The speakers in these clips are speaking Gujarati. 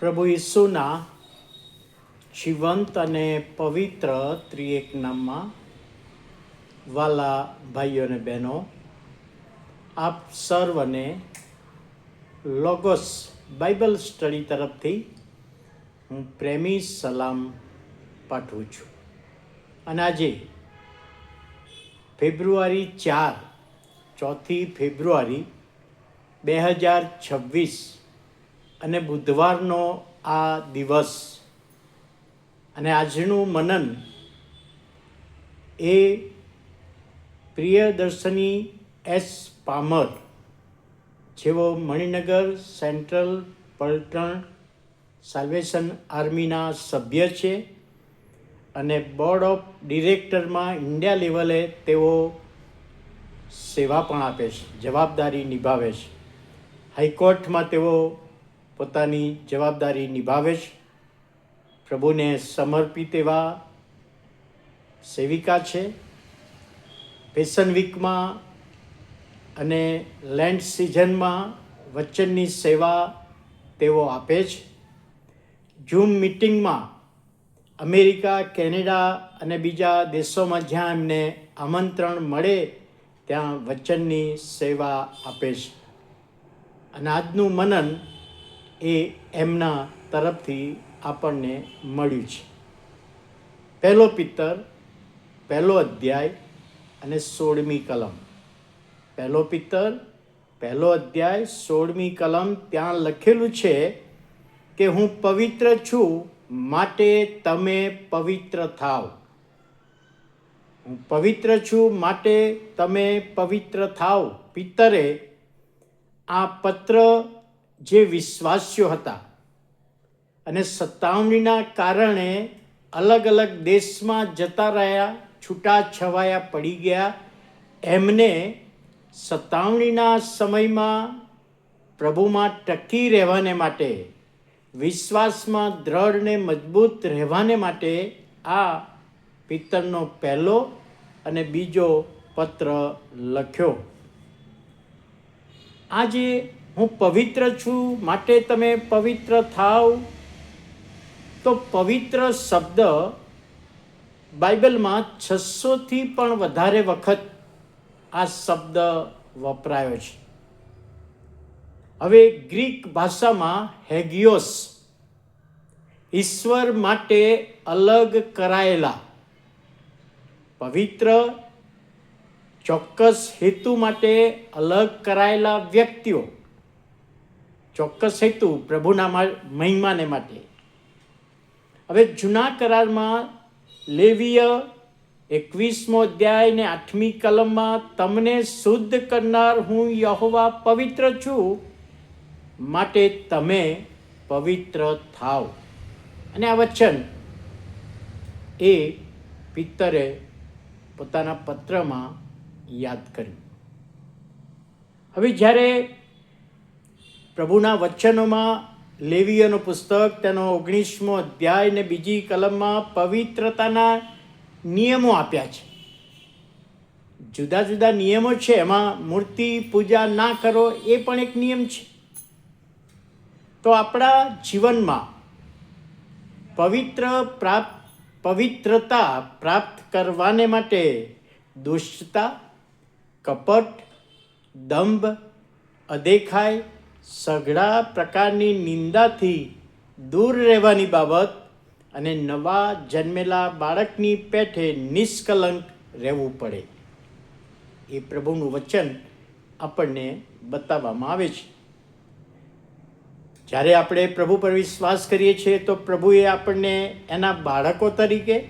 પ્રભુ ઈસુના જીવંત અને પવિત્ર ત્રિએક નામમાં. વાલા ભાઈઓ અને બહેનો, આપ સર્વને લોગોસ બાઇબલ સ્ટડી તરફથી હું પ્રેમી સલામ પાઠવું છું. અને આજે ફેબ્રુઆરી ચાર, ચોથી ફેબ્રુઆરી બે હજાર છવ્વીસ અને બુધવારનો આ દિવસ અને આજનું મનન એ પ્રિયદર્શની એસ પામર જેઓ મણિનગર સેન્ટ્રલ પલટણ સાલ્વેશન આર્મીના સભ્ય છે અને બોર્ડ ઓફ ડિરેક્ટરમાં ઇન્ડિયા લેવલે તેઓ સેવા પણ આપે છે, જવાબદારી નિભાવે છે. હાઈકોર્ટમાં તેઓ પોતાની જવાબદારી નિભાવે છે. પ્રભુને સમર્પિત એવા સેવિકા છે. પેશન વીકમાં અને લેન્ડ સિઝનમાં વચનની સેવા તેઓ આપે છે. ઝૂમ મિટિંગમાં અમેરિકા, કેનેડા અને બીજા દેશોમાં જ્યાં એમને આમંત્રણ મળે, ત્યાં વચનની સેવા આપે છે. અને આજનું મનન એ એમના તરફથી આપણને મળ્યું છે. પહેલો પિત્તર, પહેલો અધ્યાય અને સોળમી કલમ. પહેલો પિત્તર, પહેલો અધ્યાય, સોળમી કલમ, ત્યાં લખેલું છે કે હું પવિત્ર છું, માટે તમે પવિત્ર થાવ. હું પવિત્ર છું, માટે તમે પવિત્ર થાવ. પિત્તરે આ પત્ર જે વિશ્વાસ્યો હતા અને સત્તાવણીના કારણે અલગ અલગ દેશમાં જતા રહ્યા, છૂટા છવાયા પડી ગયા, એમને સત્તાવણીના સમયમાં પ્રભુમાં ટકી રહેવાને માટે, વિશ્વાસમાં દ્રઢ ને મજબૂત રહેવાને માટે આ પિત્તરનો પહેલો અને બીજો પત્ર લખ્યો. આજે હું પવિત્ર છું, માટે તમે પવિત્ર થાવ. તો પવિત્ર શબ્દ બાઇબલમાં છસોથી પણ વધારે વખત આ શબ્દ વપરાયો છે. હવે ગ્રીક ભાષામાં હેગિયોસ, ઈશ્વર માટે અલગ કરાયેલા. પવિત્ર, ચોક્કસ હેતુ માટે અલગ કરાયેલા વ્યક્તિઓ. ચોક્કસ હેતુ પ્રભુના મહિમાને માટે. હવે જૂના કરારમાં લેવીય એકવીસમો અધ્યાય ને આઠમી કલમમાં તમને શુદ્ધ કરનાર હું યહોવા પવિત્ર છું, માટે તમે પવિત્ર થાવ. અને આ વચન એ પિત્તરે પોતાના પત્રમાં યાદ કર્યું. હવે જ્યારે પ્રભુના વચનોમાં લેવીયનો પુસ્તક, તેનો ઓગણીસમો અધ્યાય ને બીજી કલમમાં પવિત્રતાના નિયમો આપ્યા છે. જુદા જુદા નિયમો છે, એમાં મૂર્તિ પૂજા ના કરો એ પણ એક નિયમ છે. તો આપણા જીવનમાં પવિત્ર પ્રાપ્ત પવિત્રતા પ્રાપ્ત કરવાને માટે દુષ્ટતા, કપટ, દંભ અદેખાઈ સઘળા પ્રકારની નિંદાથી દૂર રહેવાની બાબત અને નવા જન્મેલા બાળકની પેઠે નિષ્કલંક રહેવું પડે. એ પ્રભુનું વચન આપણને બતાવવામાં આવે છે. જ્યારે આપણે પ્રભુ પર વિશ્વાસ કરીએ છીએ, તો પ્રભુએ આપણને એના બાળકો તરીકે,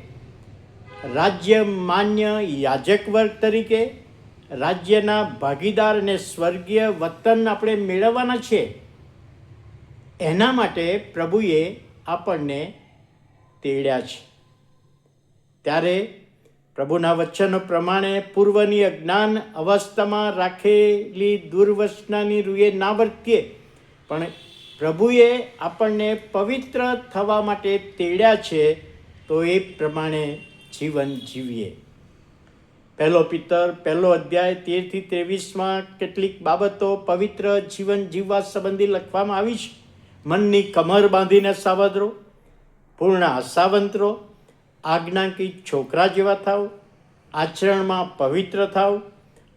રાજ્ય માન્ય યાજક વર્ગ તરીકે રાજ્યના ભાગીદાર અને સ્વર્ગીય વતન આપણે મેળવવાના છે. એના માટે પ્રભુએ આપણને તેડ્યા છે. ત્યારે પ્રભુના વચનો પ્રમાણે પૂર્વની અજ્ઞાન અવસ્થામાં રાખેલી દુર્વસનાની રૂએ ના વર્તીએ, પણ પ્રભુએ આપણને પવિત્ર થવા માટે તેડ્યા છે, તો એ પ્રમાણે જીવન જીવીએ. પહેલો પિત્તર, પહેલો અધ્યાય, તેરથી ત્રેવીસમાં કેટલીક બાબતો પવિત્ર જીવન જીવવા સંબંધી લખવામાં આવી છે. મનની કમર બાંધીને સાવધ રહો પૂર્ણ આશાવંતરો, આજ્ઞાંકિત છોકરા જેવા થાવ, આચરણમાં પવિત્ર થાવ,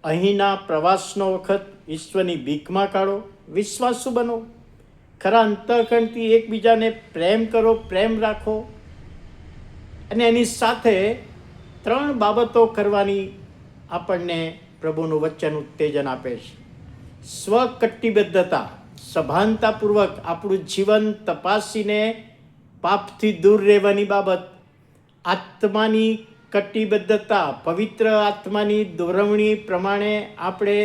અહીંના પ્રવાસનો વખત ઈશ્વરની ભીખમાં કાઢો, વિશ્વાસુ બનો. ખરા અંતઃકરણથી એકબીજાને પ્રેમ કરો, પ્રેમ રાખો અને એની સાથે ત્રણ બાબતો કરવાની આપણને પ્રભુનું વચન ઉત્તેજન આપે છે. સ્વકટિબદ્ધતા, સભાનતાપૂર્વક આપણું જીવન તપાસીને પાપથી દૂર રહેવાની બાબત, આત્માની કટિબદ્ધતા, પવિત્ર આત્માની દોરવણી પ્રમાણે આપણે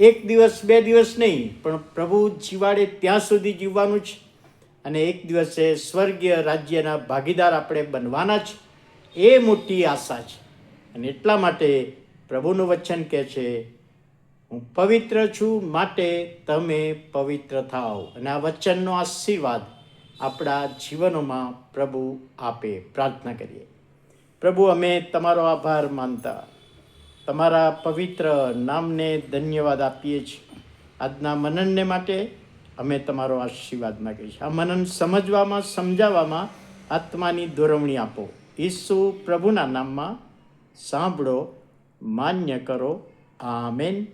એક દિવસ, બે દિવસ નહીં, પણ પ્રભુ જીવાડે ત્યાં સુધી જીવવાનું છે અને એક દિવસે સ્વર્ગીય રાજ્યના ભાગીદાર આપણે બનવાના છે એ મોટી આશા છે. અને એટલા માટે પ્રભુનું વચન કહે છે, હું પવિત્ર છું માટે તમે પવિત્ર થાઓ. અને આ વચનનો આશીર્વાદ આપણા જીવનોમાં પ્રભુ આપે. પ્રાર્થના કરીએ. પ્રભુ, અમે તમારો આભાર માનતા, તમારા પવિત્ર નામને ધન્યવાદ આપીએ છીએ. આજના મનનને માટે અમે તમારો આશીર્વાદ માગીએ છીએ. આ મનન સમજવામાં, સમજાવવામાં આત્માની દોરવણી આપો. ઈસુ પ્રભુના નામમાં સાંભળો માન્ય કરો. આમેન.